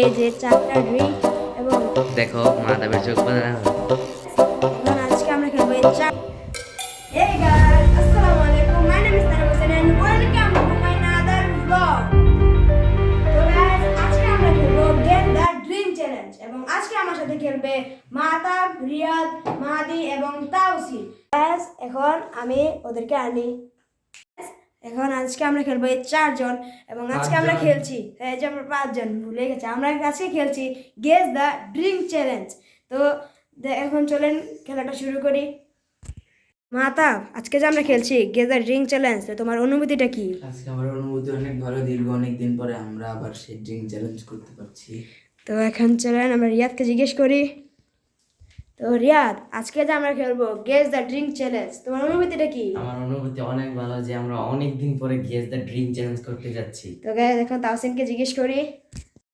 এই যে চারটা ড্রিঙ্ক এবং দেখো মাধবের চোখ বাঁধা এখন আজকে আমরা খেলব এই চার আসসালামু আলাইকুম. তো আজকে আমরা খেলব এবং আজকে সাথে খেলবে মাহতাব, রিয়াদ, মাহাদি এবং তাওসি Guys, এখন আমি ওদেরকে আনি। এখন আজকে আমরা খেলব এই চারজন এবং আজকে আমরা। খেলছি এই যে আমরা পাঁচজন ভুলে গেছি। আমরা আজকে খেলছি গেস দ্য ড্রিঙ্ক চ্যালেঞ্জ তো এখন চলেন খেলাটা শুরু করি। মাতাব আজকে যে আমরা খেলছি গেস দ্য ড্রিঙ্ক চ্যালেঞ্জ তো তোমার অনুভূতিটা কি? আজকে আমার অনুভূতি অনেক ভালো দীর্ঘ অনেক দিন পরে আমরা আবার সেই ড্রিঙ্ক চ্যালেঞ্জ করতে পারছি। তো এখন চলেন আমরা রিয়াদকে জিজ্ঞেস করি। তো রিয়াদ আজকে যে আমরা খেলব গেস দ্য ড্রিঙ্ক চ্যালেঞ্জ তোমার অনুভূতিটা কি? আমার অনুভূতি অনেক ভালো যে আমরা অনেক দিন পরে গেস দ্য ড্রিম চ্যালেঞ্জ করতে যাচ্ছি। তো guys, এখন তাহসিনকে জিজ্ঞেস করি।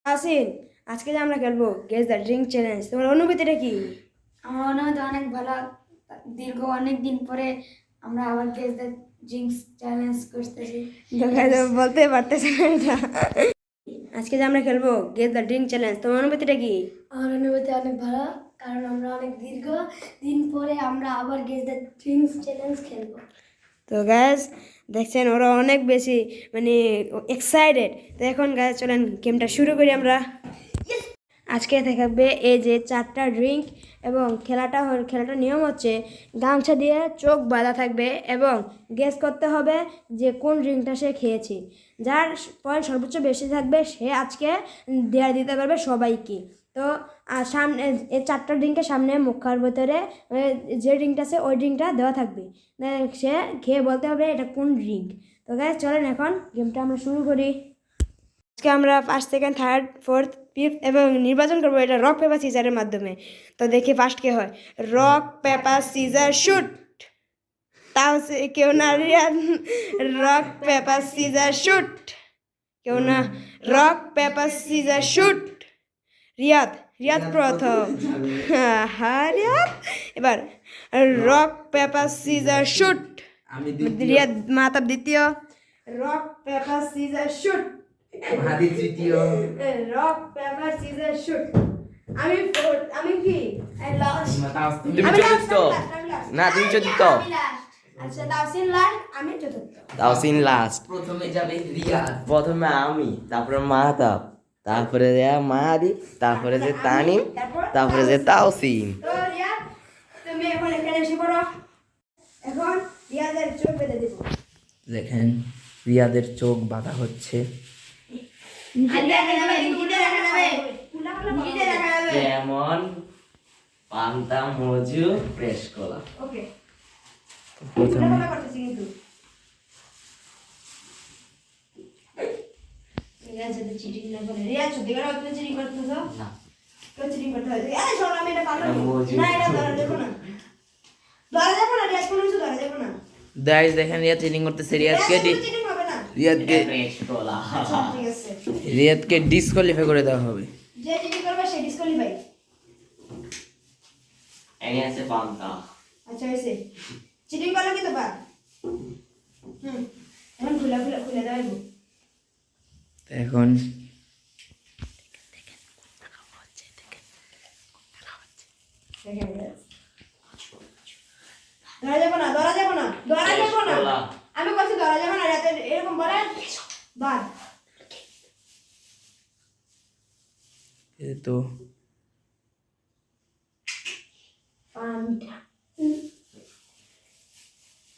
তাহসিন আজকে যে আমরা খেলব গেস দ্য ড্রিঙ্ক চ্যালেঞ্জ তোমার অনুভূতিটা কি? আমার অনুভূতি অনেক ভালো। দীর্ঘ অনেক দিন পরে আমরা আবার গেস দ্য ড্রিঙ্কস চ্যালেঞ্জ করতেছি। তো ও বলতে পারতেছে না। এটা আজকে যে আমরা খেলব গেস দ্য ড্রিঙ্ক চ্যালেঞ্জ তোমার অনুভূতিটা কি? আমার অনুভূতি অনেক ভালো। কারণ আমরা অনেক দীর্ঘ দিন পরে আমরা আবার গেস দ্য ড্রিঙ্কস চ্যালেঞ্জ খেলব। তো গ্যাস দেখছেন ওরা অনেক বেশি মানে এক্সাইটেড তো এখন গ্যাস চলেন গেমটা শুরু করি আমরা। আজকে থাকবে এই যে চারটা ড্রিঙ্ক এবং খেলাটা খেলাটার নিয়ম হচ্ছে গামছা দিয়ে চোখ বাঁধা থাকবে এবং গেস করতে হবে যে কোন ড্রিঙ্কটা সে খেয়েছে। যার পয়েন্ট সর্বোচ্চ বেশি থাকবে সে আজকে দেয়া দিতে পারবে সবাইকে। তো সামনে এই চারটা ড্রিঙ্কের সামনে মুখার ভেতরে যে ড্রিঙ্কটা আছে ওই ড্রিঙ্কটা দেওয়া থাকবে। সে খেয়ে বলতে হবে এটা কোন ড্রিঙ্ক। তো গাছ চলেন এখন গেমটা আমরা শুরু করি। আজকে আমরা first second third fourth fifth এবং নির্বাচন করব এটা রক পেপার সিজারের মাধ্যমে। তো দেখি ফার্স্ট কে হয়। রক পেপার সিজার শুট তাও কেউ না রক পেপার সিজার শুট কেউ না। Rock paper scissor shoot Riyad Riyad প্রথম। হ্যাঁ রিয়াদ? এবার রক পেপার সিজার শুট। আমি রিয়াদ মাতাব দ্বিতীয়। Rock paper scissor shoot. Hadi তৃতীয়। Rock paper scissor shoot. আমি fourth, আমি কি? লাস্ট তুমি চতুর্থ। না তুমি চতুর্থ। আচ্ছা তাওসিন লাস্ট আমি চতুর্থ। লাস্ট। প্রথমে যাবে রিয়াদ। প্রথমে আমি তারপরে মাহতাব তারপরে যে মাহাদি তারপরে যে তানিম তারপরে যে তাওসিন তো রিয়াদ তুমি এখন এখানে এসে পড়ো। এখন রিয়াদের চোখ দেখেন রিয়াদের চোখ বাঁধা হচ্ছে। যেমন পান্তা মজু ফ্রেশ কলা। ওকে। প্রথমে করতেছি যদি চিটিং না করে রিয়াজ সত্যি করে তুমি চিটিং করতেছো না। কেউ চিটিং করতে হয় আরে শোনো আমি এটা পারব না এটা ধরা যাব না। ধরা যাব না রিয়াজ কোনো কিছু ধরা যাব না। গাইস দেখেন রিয়াদ চিটিং করতেছে। রিয়াদকে রিয়াজ ডি- চিটিং হবে না। রিয়াদকে ফ্রেশ কলা ঠিক আছে। রিয়াদকে ডিসকোয়ালিফাই করে দেওয়া হবে। যে চিটিং করবে সে ডিসকোয়ালিফাই এনে আছে পান্তা। আচ্ছা চিটিং করলে কিন্তু পার হুম এখন খুলে খুলে খুলে তো এখন দেখেন ধরা যাব না ধরা যাব না ধরা যাব না। আমি বলছি ধরা যাব না রাতে এরকম বলে বাদ। এই তো পান্তা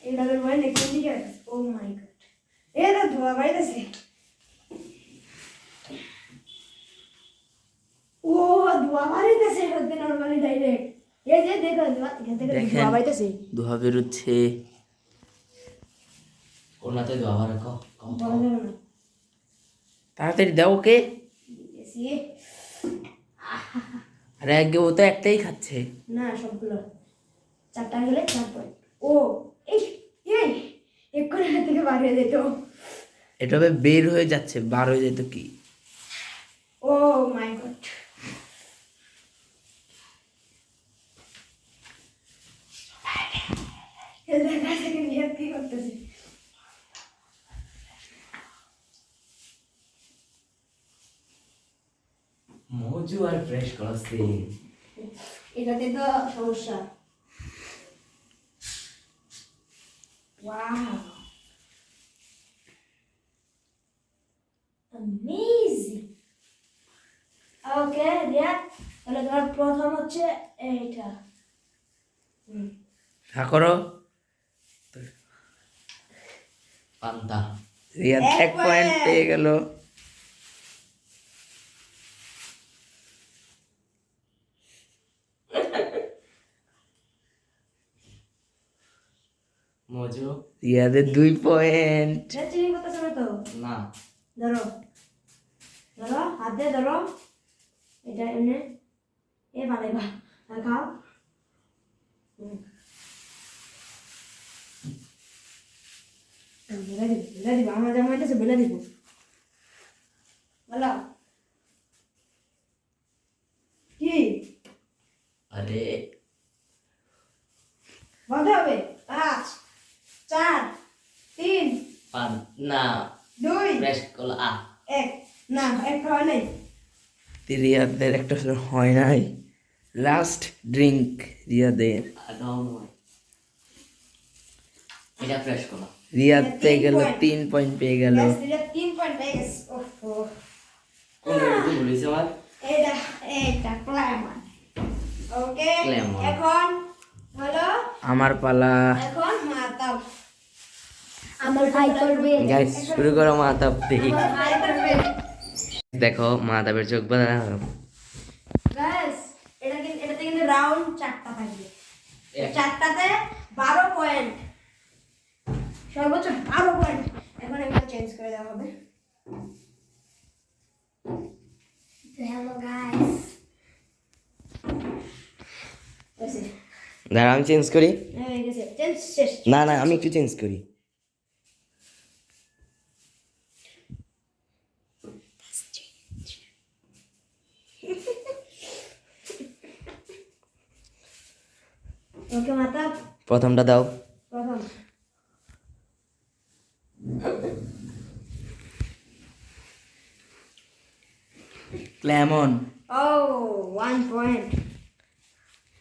এটা বের ও মাই গড ধোয়া বাইতেছে ও ধোয়া নরমালি ডাইরেক্ট এই যে দেখো ধোয়া এখান থেকে ধোয়া বাইতেছে। ধোয়া বেরোচ্ছে। তাড়াতাড়ি দাও ওকে। আরে আগে ও তো একটাই খাচ্ছে। না সবগুলো। চারটা গেলে চার পয়েন্ট ও এই এই এক্ষুনি হাত থেকে বার হয়ে যেত এটা বের হয়ে যাচ্ছে। বার হয়ে যেত কি? ও মাই গড দেখা থেকে নিয়ে কি করতেছে মজু আর ফ্রেশ করছে এটাতে তো সমস্যা। Wow. Amazing. ওকে রিয়া তাহলে তোমার প্রথম হচ্ছে এইটা। হা করো। পান্তা। রিয়াদ এক পয়েন্ট পেয়ে গেল। মজু। রিয়াদের দুই পয়েন্ট। না। ধরো। ধরো হাত দিয়ে ধরো। এটা এনে এ ভালো বা আর খাও হুম। হুম, বেলা দিব বেলা দিব আমার জামা হইতেছে বেলা দিব। বলো। কি? আরে। বলতে হবে? পাঁচ চার তিন না। দুই কলা আ। এক না এক নেই। রিয়াদের একটা হয় নাই। লাস্ট ড্রিঙ্ক রিয়াদের। এটা ফ্রেশ কলা রিয়াদ পেয়ে গেল তিন পয়েন্ট পেয়ে গেল Yes, তিন পয়েন্ট পেয়ে গেছে ওহো কোন বলিস আমার এটা এটা ক্লামন ওকে এখন হলো আমার পালা। এখন মাতাব আমার ভাই করবে। গাইস শুরু করো মাতাব দেখি। দেখো মাতাবের চোখ বাঁধা। গাইস এটা কিন্তু এটাতে কিন্তু রাউন্ড চারটা থাকবে। চারটাতে বারো পয়েন্ট সর্বোচ্চ বারো পয়েন্ট এখন এগুলো চেঞ্জ করে দেওয়া হবে। হ্যালো গাইস হয়েছে। দাঁড়া আমি চেঞ্জ করি? হয়ে না না আমি একটু চেঞ্জ করি। প্রথমটা দাও। প্রথম। ক্ল্যামন ও ওয়ান পয়েন্ট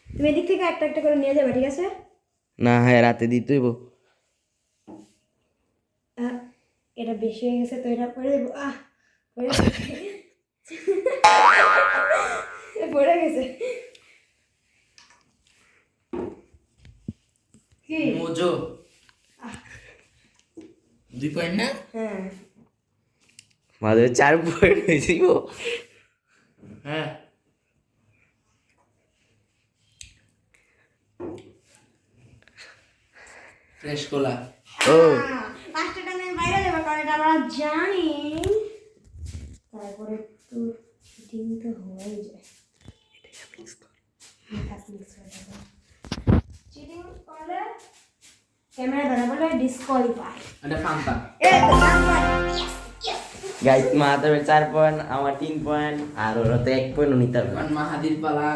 তুমি এদিক থেকে একটা একটা করে নিয়ে যাবে ঠিক আছে? না হ্যাঁ রাতে দিতে হইব। এটা বেশি হয়ে গেছে তো এটা পরে দেবো। আহ পড়ে গেছে। কি? মোজো। দুই পয়েন্ট না? হ্যাঁ। মাদের চার পয়েন্ট হয়েছে গো হ্যাঁ। ফ্রেশ কোলা ও। পাঁচটা আমি বাইরে যাব কারণ এটা আমরা জানি। তারপরে একটু ফিটিং তো হয়ে যায় চিটিং করলে ক্যামেরা ধরা বলে ডিসকোয়ালিফাই এটা ফান্তা এ তো গাইস মাতাবের চার পয়েন্ট আমার তিন পয়েন্ট আর ওর তো এক পয়েন্ট এখন মাহাদির পালা।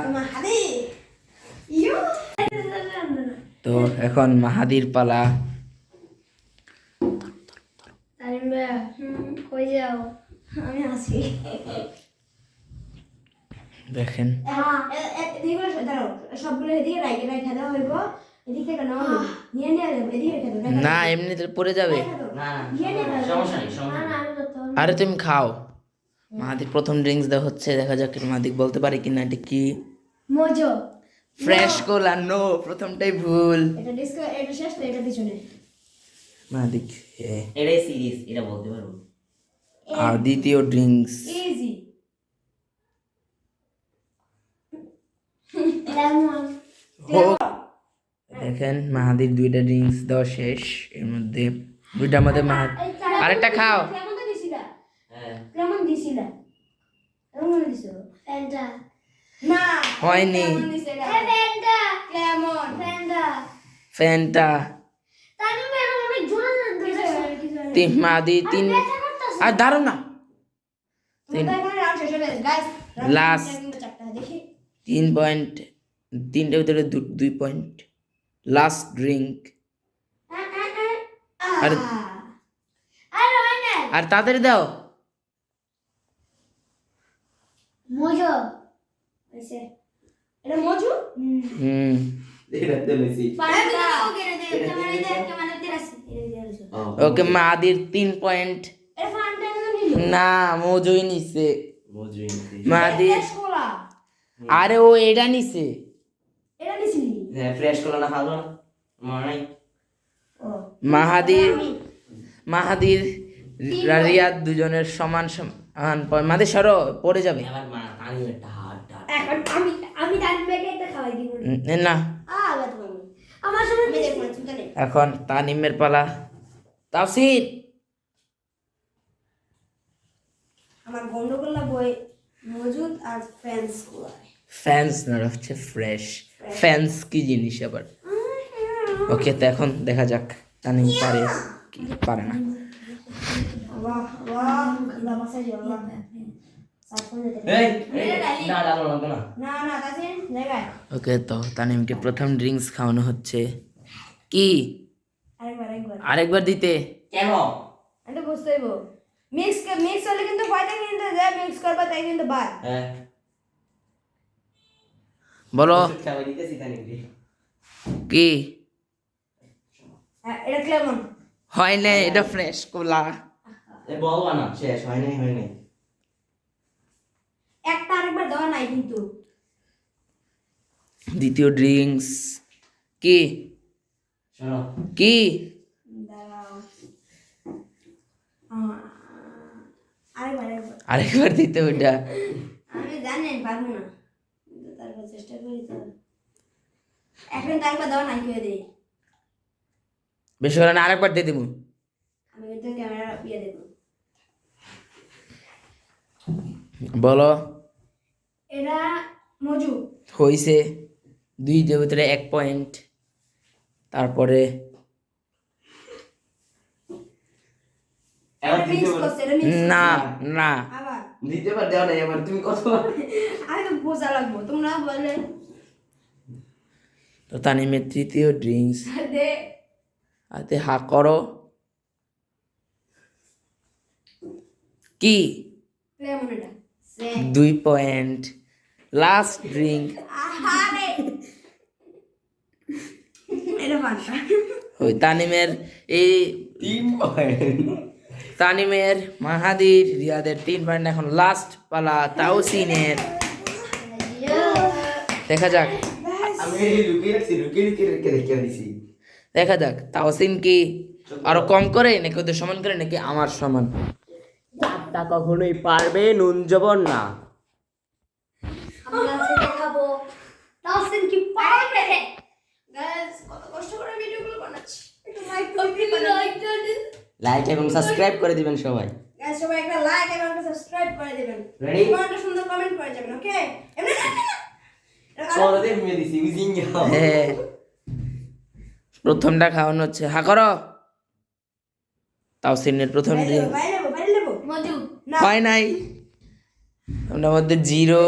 তো এখন মাহাদির দেখেন। সবগুলো এদিকে রাইখে রাইখে দেওয়া হইব। না এমনিতে পড়ে যাবে। আরে তুমি খাও। মাহাদির প্রথম ড্রিঙ্কস দেওয়া হচ্ছে দেখা যাক মাহাদিক বলতে পারে কিনা এটা কি? মজো। ফ্রেশ কোলা নো প্রথমটাই ভুল। এটা ডিসকো এটা শেষ তো এটা পিছনে। মাহাদিক এটাই সিরিজ এটা বলতে পারব। আর দ্বিতীয় ড্রিঙ্কস ইজি লেমন দেখেন মাহাদির দুইটা ড্রিঙ্কস দেওয়া শেষ। এর মধ্যে দুইটার মধ্যে মাহাদ আরেকটা খাও। কেমন তো দিছিলা হ্যাঁ হয়নি? ফ্যান্টা তিন মাহাদি তিন আর দাঁড়ো না। তিন পয়েন্ট তিনটার ভিতরে দুই পয়েন্ট লাস্ট ড্রিঙ্ক আর আর আর তাড়াতাড়ি দাও। মজা। হয়েছে এটা মজু? হুম। পানিটা ওকে মাদির তিন পয়েন্ট না মজুই নিছে। মাদির আরে ও এটা নিছে। ফ্রেশ না মনে নাই মাহাদির মাহাদির রিয়াদ দুজনের সমান সমান। মাহাদির সরো পড়ে যাবে। না। এখন তানিমের পালা। তাফসির আমার গন্ডগোল্লা বই মজুদ আর কোলায় ফ্যান্স না হচ্ছে ফ্রেশ ফ্যান্স কি জিনিস আবার। ওকে তো এখন দেখা যাক তানিম পারে কি পারে না। ওকে তো তানিমকে প্রথম ড্রিঙ্কস খাওয়ানো হচ্ছে। কি? আরেকবার দিতে। কেন এটা বুঝতে মিক্স মিক্স হলে কিন্তু ভয়টা কিন্তু মিক্স করবা তাই কিন্তু বাদ। হ্যাঁ। বলো। কি? হ্যাঁ, হয় না এটা ফ্রেশ কোলা। বলবা না শেষ হয় নাই হয় নাই। একটা আরেকবার দেওয়া নাই কিন্তু। দ্বিতীয় ড্রিঙ্কস কি? কি? আরেকবার দিতে ওটা আমি জানি পারব না। তারপর চেষ্টা করি তো। এখন তারপর দেওয়া নাই কেউ দিই বেশি করে না আরেকবার দিয়ে দিব। আমি কিন্তু ক্যামেরা ইয়ে দেবো। বলো। এটা মজু। হইছে দুইটার ভিতরে এক পয়েন্ট তারপরে না না। দিতে পার দেওয়া নাই এবার তুমি কত আমি তো বোঝা লাগবো তোমরা বলে। তো তানিমের তৃতীয় ড্রিঙ্কস দে। হাতে হা করো। কি? দুই পয়েন্ট লাস্ট ড্রিঙ্ক তানিমের এই তিন পয়েন্ট তানিমের মাহাদির রিয়াদের তিন পয়েন্ট এখন লাস্ট পালা তাওসিনের দেখা যাক আমি লুকিয়ে রাখছি লুকিয়ে লুকিয়ে রেখে রেখে দিছি দেখা যাক তাওসিন কি আরও কম করে নাকি ওদের সমান করে নাকি আমার সমান চারটা কখনোই পারবে নুন জবন না আমরা আজকে দেখাবো তাহসিন কি পারবে গাইস কত কষ্ট করে ভিডিওগুলো বানাচ্ছি একটু লাইক এবং সাবস্ক্রাইব করে দিবেন সবাই। গাইস সবাই একটা লাইক এবং সাবস্ক্রাইব করে দিবেন। Ready? একটা সুন্দর কমেন্ট করে যাবেন ওকে এমনি মেয়ে দিছি উজিং হ্যাঁ। প্রথমটা খাওয়ানো হচ্ছে। হা করো। প্রথম বাইরে নেব। মজু না। হয় নাই। ওটার মধ্যে জিরো।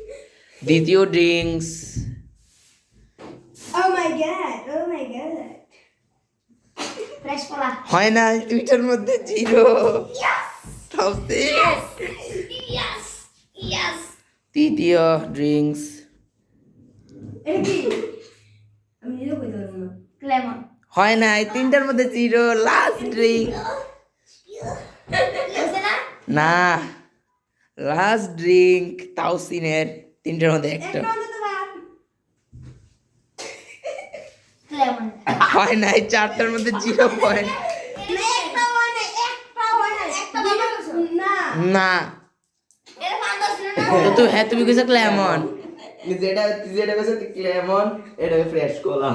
দ্বিতীয় drinks Oh my god, oh my god. Fresh cola হয় নাই দুইটার মধ্যে জিরো। তৃতীয় ড্রিঙ্কস না। হয় নাই তিনটার মধ্যে জিরো লাস্ট ড্রিঙ্ক না? না লাস্ট ড্রিঙ্ক তাওসিনের তিনটার মধ্যে একটা একটা অন্তত ভাব। লেমন হয় নাই চারটার মধ্যে জিরো পয়েন্ট না, তো হ্যাঁ তুমি কিছু লেমন যেটা যেটা কইছে লেমন এটা ফ্রেশ কোলা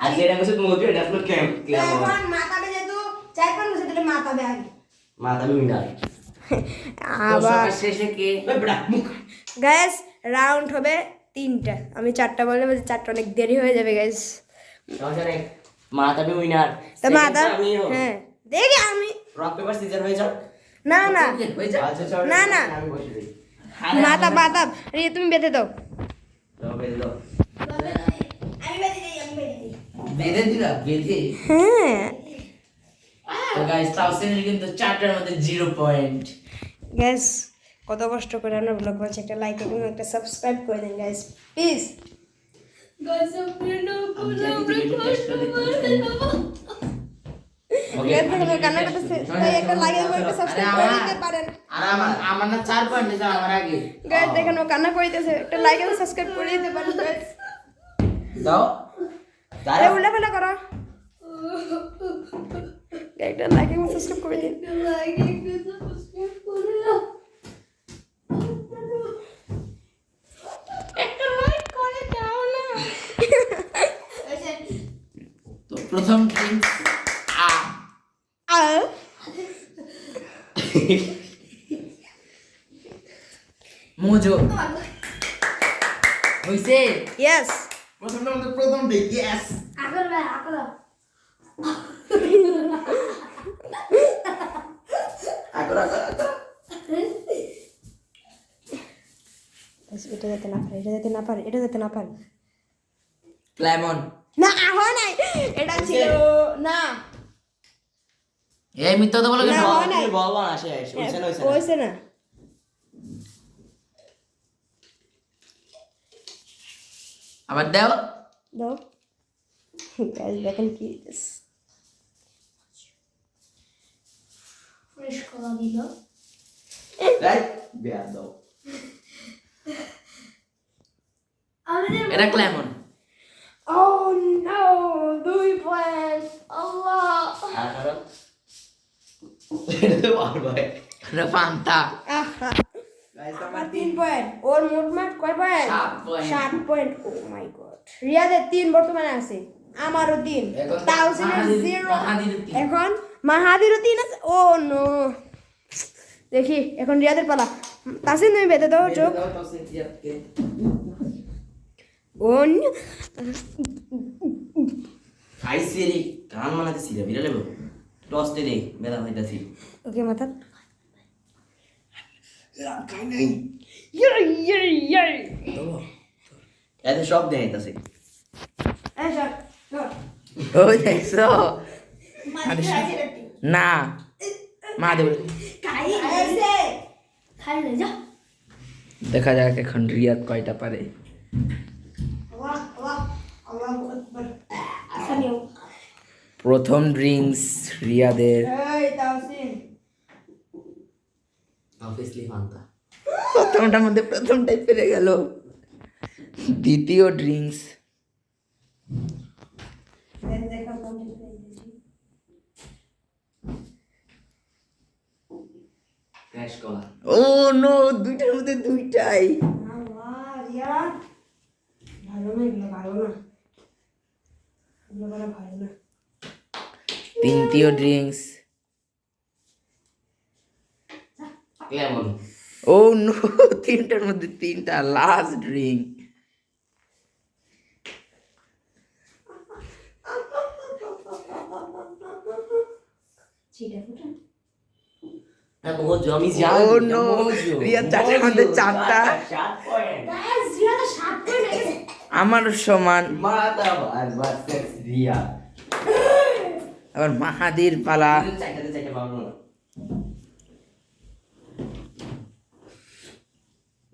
আর যেটা কইছে মজু এটা হলো ক্যাম্প লেমন এখন মাতাবে যেহেতু চার পাঁচ বছর ধরে মাতাবে আগে মাথা উইনার। আবার শেষে কে? গ্যাস রাউন্ড হবে। তিনটা। আমি চারটা বললে বলছি চারটা অনেক দেরি হয়ে যাবে গ্যাস মাথা উইনার তো মাতা হ্যাঁ। দেখি আমি রক পেপার সিজার হয়ে যাও। না না। আচ্ছা না, না। মাতা মাতা আরে তুমি বেঁধে দাও। হ্যাঁ। তো গাইস তাওসিনের কিন্তু চারটার মধ্যে জিরো পয়েন্ট গ্যাস কত কষ্ট করে আমরা ব্লগ করছি একটা লাইক এবং একটা সাবস্ক্রাইব করে দিন গ্যাস প্লিজ কান্না একটা লাইক এবং সাবস্ক্রাইব করে দিতে পারেন। আর আমার আমার না চার পয়েন্ট দিয়েছে আমার আগে। গাইস দেখেন ও কান্না করে একটা লাইক এবং সাবস্ক্রাইব করে দিতে পারেন গাইস দাও। আরে উল্টা পাল্টা করো। একটা লাইক এবং সাবস্ক্রাইব করে দিন। তো প্রথম ড্রিঙ্ক আ। আর মোজো। হইছে? ইয়েস প্রথমটা আমাদের প্রথম ড্রিঙ্ক ইয়েস এটা যেতে না পারে এটা যেতে না পারে এটা যেতে না পারে। লেমন না হয় নাই এটা ছিল না। এই মিথ্যা তো বলো না, হয় নাই। বলবা না শেষ হইছে না হইছে না। আবার দাও। দাও। গাইস দেখেন কি। ফ্রেশ করা দিল। রাইট বিয়া দাও। এটা লেমন ও নো দুই পয়েন্ট আল্লাহ। আর কারণ এটা তো পারবে এটা ফান্তা তিন পয়েন্ট ওর মোটমাট কয় পয়েন্ট সাত. পয়েন্ট ও মাই গড রিয়াদের তিন বর্তমানে আছে আমারও তিন। এখন জিরো এখন মাহাদিরও তিন আছে? ও নো দেখি এখন রিয়াদের পালা। তাসিন তুমি বেঁধে দাও চোখ। ন- খাইছি রে কান মানাতেছি রে বিড়ালে বাবু টস দে রে মেলা হইতাছি ওকে মাথা। ইয়ে ইয়ে ইয়ে এতে সব দেখাইতাছে। ওই দেখছ না। মা দেব। দেখা যাক এখন রিয়াদ কয়টা পারে আল্লাহ, আল্লাহ, আল্লাহু আকবার। আসানিও প্রথম ড্রিঙ্কস রিয়াদের। অবভিয়াসলি প্রথমটার মধ্যে প্রথমটাই পেরে গেল। দ্বিতীয় ড্রিঙ্কস ও নো দুইটার মধ্যে দুইটাই। রিয়া। ভালো না এগুলো ভালো না। ভালো না। তৃতীয় ড্রিঙ্কস লেমন ও নো তিনটার মধ্যে তিনটা লাস্ট ড্রিঙ্ক আমার সমান। রিয়া। আবার মাহাদির পালা।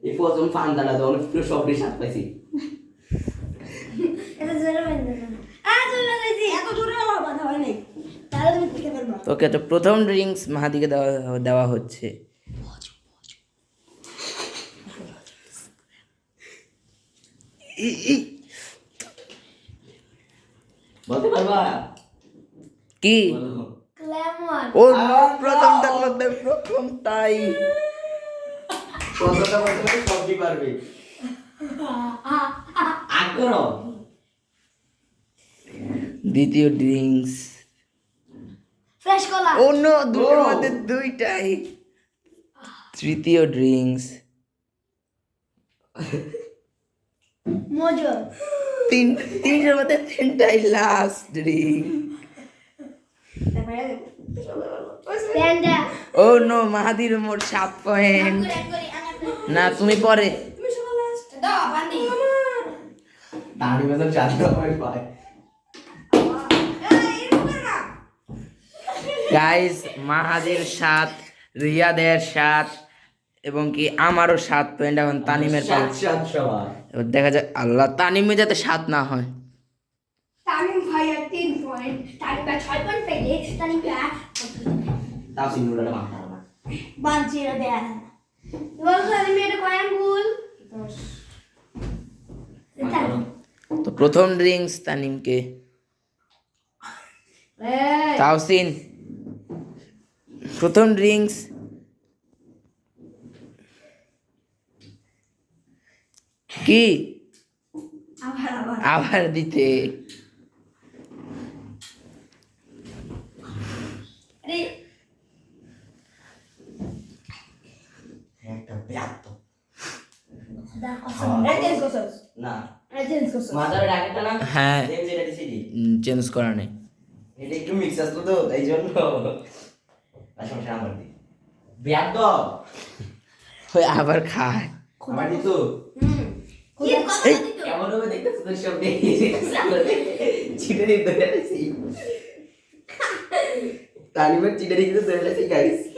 এই প্রথম ফান্দাটা তো অনেক পুরো পাইছি। ওকে তো প্রথম ড্রিঙ্কস মাহাদিকে দেওয়া দেওয়া হচ্ছে। ই- ই- বলতে পারবা? কি? ও নো প্রথমটার মধ্যে প্রথমটাই প্রথমটা বলতে পারি সবজি পারবে। আগ্রহ। দ্বিতীয় ড্রিঙ্কস। ফ্রেশ কলা ও দুটোর. মধ্যে দুইটাই। তৃতীয় ড্রিঙ্কস। মজো তিন তিনটার মধ্যে তিনটাই লাস্ট ড্রিঙ্ক ও নো মাহাদির মোট সাত পয়েন্ট না তুমি পরে। গাইস মাহাদের সাত রিয়াদের সাত এবং কি আমারও সাত পয়েন্ট এখন তানিমের দেখা যায় আল্লাহ তানিমে যাতে সাত না হয়। ছয় পয়েন্ট পেলে ভাই তাও দেয়া বল তামিম এটা কয় আঙ্গুল? দশ। তো প্রথম ড্রিঙ্কস তানিমকে তাওসিন প্রথম ড্রিঙ্কস কি? আবার দিতে আরে একটা ব্যাত খোদা কসম এটা চেঞ্জ করছস না এটা চেঞ্জ করছস মাথার আগেটা না হ্যাঁ। সেম যেটা দিছি দি চেঞ্জ করা নেই। এটা একটু মিক্স আসলো তো তাই জন্য। সমস্যা আমার দি। ব্যাত ওই আবার খায়। আমার দিত? কেমন হবে দেখতেছ তো সব? চিটে দিতে পেরেছি। তালিমের গাইস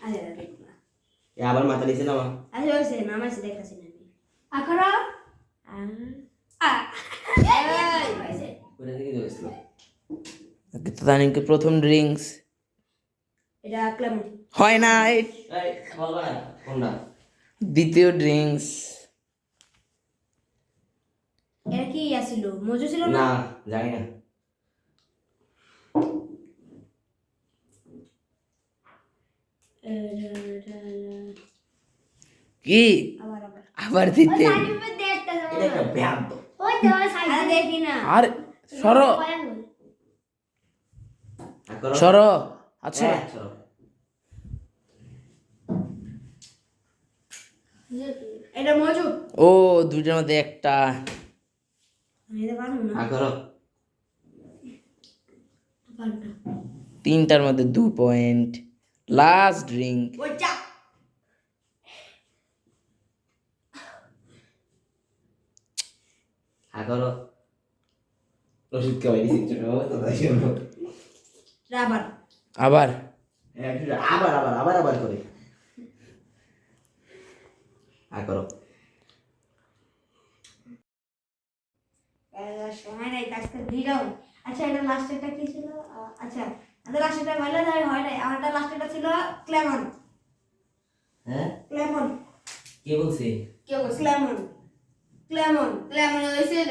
আরে আরে দেখ না এ আবার মাথা নিচে নামা আরে ওই সে নামাই সে দেখতাছি না আখরা তানিমকে প্রথম ড্রিঙ্কস এটা ক্লেমন হয় না দ্বিতীয় ড্রিঙ্কস এটা কি আসিল মজু ছিল না না জানি না কি? আবার দিতে। আরে সরো। সরো। আচ্ছা। হ্যাঁ, ও দুইটার মধ্যে একটা। তিনটার মধ্যে দু পয়েন্ট। লাস্ট ড্রিঙ্ক ওষুধ খাওয়াই দিছি রাবার আবার হ্যাঁ, আবার আবার আবার আবার করে আর করো সময় নাই আচ্ছা এটা লাস্টেরটা কি ছিল আচ্ছা আমাদের লাস্টেরটা ভালো যায় হয় নাই। আমারটা লাস্টেরটা ছিল ক্লেমন। হ্যাঁ? ক্লেমন। কে বলছে? কে বলছে? ক্লেমন। ক্লেমন। লেমন হয়েছিল।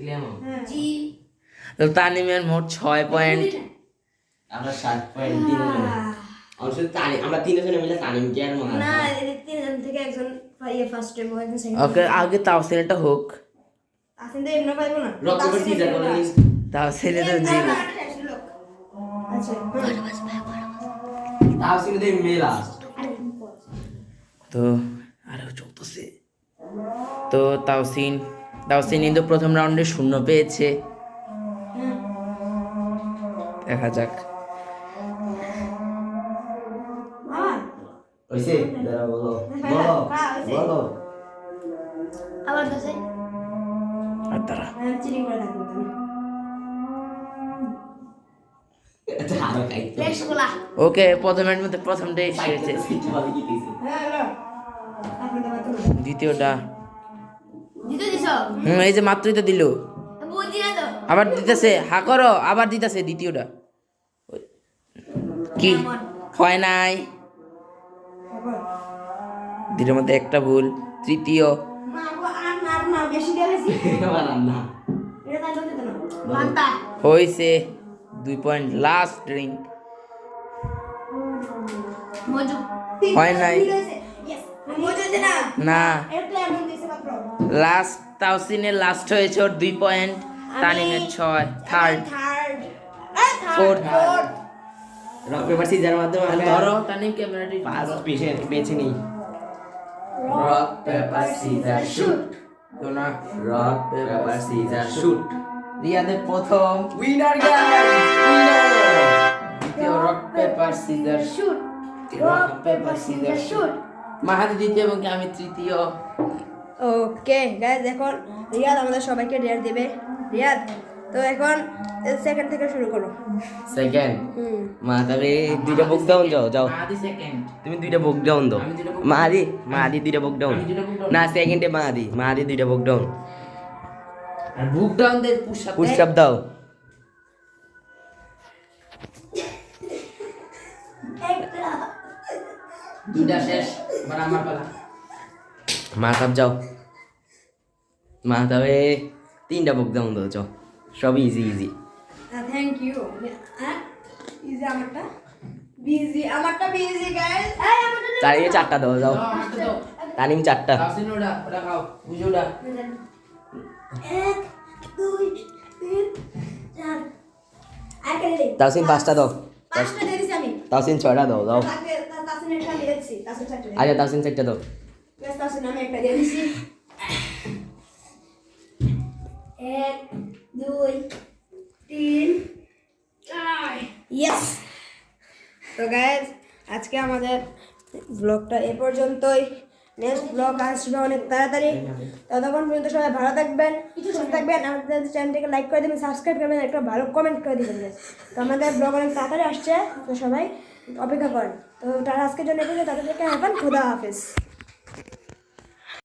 ক্লেমো জি। তো তানিমের মোট ছয় পয়েন্ট আমরা সাত পয়েন্ট তিন আমরা তানি আমরা তিনজনে মিলে তানিমকে আর না তিনজন থেকে একজন ইয়ে ফার্স্ট টাইম একজন সেকেন্ড ওকে আগে তাওসিনটা হোক। আসেন তো এমনি পাইবো না। রক পেপার সিজার করে নিস তাওসিনে তো জিরো আচ্ছা তাও ছিল দেই মেলা তো আরও চলতেছে। তো তাওসিন তাওসিন কিন্তু প্রথম রাউন্ডে শূন্য পেয়েছে। দেখা যাক। আমার দাঁড়া বলো। বলো বলো। আর তারা আমি চিটিং করে থাকব তুমি এটা আরও খাইতে নেক্সট গোলা ওকে প্রথমের মধ্যে প্রথমটাই সেরেছে। দ্বিতীয়টা। হুম এই যে মাত্রই তো দিল। আবার দিতেছে হা করো আবার দিতেছে দ্বিতীয়টা। কি? হয় নাই। দুটোর মধ্যে একটা ভুল তৃতীয়। হয়েছে দুই পয়েন্ট লাস্ট ড্রিঙ্ক হয় নাই? না? লাস্ট তাওসিনের লাস্ট হয়েছে ওর দুই পয়েন্ট তানিমের ছয় third third fourth rock paper scissor মাধ্যমে আমি ধরো তানিম ক্যামেরাটি পাঁচ পিসে বেছে নিই রক পেপার সিজার শুট তো না। রক পেপার সিজার শুট রিয়াদের প্রথম winner winner rock paper scissor shoot rock paper scissor shoot Mahadi দ্বিতীয় এবং আমি তৃতীয়। ওকে গাইজ এখন রিয়াদ আমাদের সবাইকে ডেয়ার দেবে। রিয়াদ তো এখন সেকেন্ড থেকে শুরু করো। সেকেন্ড মা তবে দুইটা বুক ডাউন যাও যাও। মাহাদি সেকেন্ড তুমি দুইটা বুক ডাউন দাও। আমি দুইটা book মা দি মা দি দুইটা বুক ডাউন। না সেকেন্ডে মা দি মা দি দুইটা বুক ডাউন আর বুক ডাউন দে পুশ আপ পুশ আপ দাও। দুইটা শেষ এবার আমার পালা। মা যাও। মা তিনটা বুক ডাউন দাও যাও। সব easy easy thank you easy আমারটা। বিজি আমারটা বিজি গাইস চারিয়ে চারটা দাও যাও। দাও, তানিম চারটা। তাসিন ওটা ওটা খাও বুঝো এক দুই তিন চার। আর কে দিলি তাসিন পাঁচটা দাও। পাঁচটা দিয়ে দিছি আমি। তাসিন ছয়টা দাও দাও তাসিন একটা দিয়েছি তাসিন চারটে আচ্ছা তাসিন চারটা দাও। আমি একটা দিয়ে দিছি। এক দুই তিন চার। ইয়েস তো গাইজ আজকে আমাদের ব্লগটা এ পর্যন্তই। নেক্সট ব্লগ আসবে অনেক তাড়াতাড়ি। ততক্ষণ পর্যন্ত সবাই ভালো থাকবেন সুস্থ থাকবেন। আমাদের চ্যানেলটিকে লাইক করে দেবেন সাবস্ক্রাইব করবেন একটা ভালো কমেন্ট করে দেবেন তো আমাদের ব্লগ অনেক তাড়াতাড়ি আসছে তো সবাই অপেক্ষা করেন তো তারা আজকের জন্য তাদেরকে হ্যাপান খোদা হাফেজ।